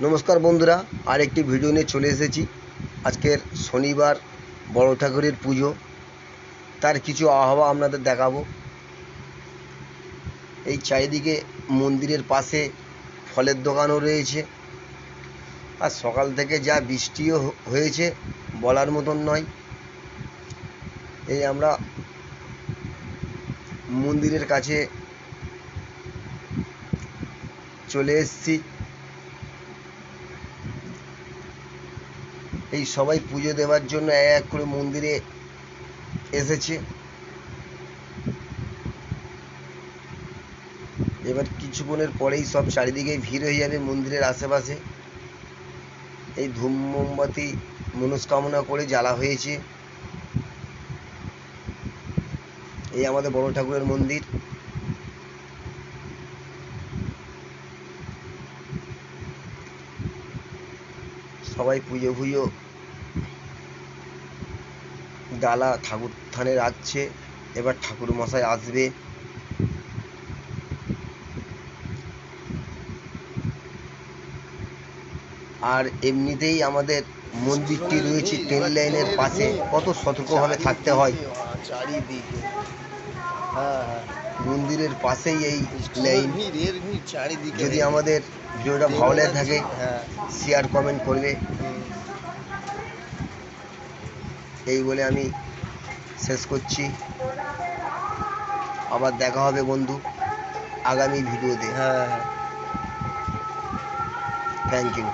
নমস্কার বন্ধুরা আর একটি ভিডিও নিয়ে চলে এসেছি। আজকের শনিবার বড় ঠাকুরের পুজো। তার কিছু আবহাওয়া আপনাদের দেখাবো। এই চারিদিকে মন্দিরের পাশে ফলের দোকানও রয়েছে। আর সকাল থেকে যা বৃষ্টিও হয়েছে, বলার মতন নয়। এই আমরা মন্দিরের কাছে চলে এসেছি। এই সবাই পুজো দেওয়ার জন্য এক এক করে মন্দিরে এসেছে। এবার কিছুক্ষণের পরেই সব চারিদিকে ভিড় হয়ে যাবে মন্দিরের আশেপাশে। এই ধূম মোমবাতি মনস্কামনা করে জ্বালা হয়েছে। এই আমাদের বড় ঠাকুরের মন্দির। সবাই পুজো ফুজো ডালা ঠাকুর থানে রাখছে এবার ঠাকুর মশাই আসবে। আর এমনিতেই আমাদের মন্দিরটি রয়েছে ট্রেন লাইনের পাশে কত সতর্কভাবে থাকতে হয়। চারিদিকে। হ্যাঁ হ্যাঁ মন্দিরের পাশেই এই লাইন যদি আমাদের ভিডিওটা ভালো লেগে থাকে হ্যাঁ। শেয়ার কমেন্ট করবে। এই বলে আমি শেষ করছি। আবার দেখা হবে বন্ধু। আগামী ভিডিওতে হ্যাঁ হ্যাঁ। Thank you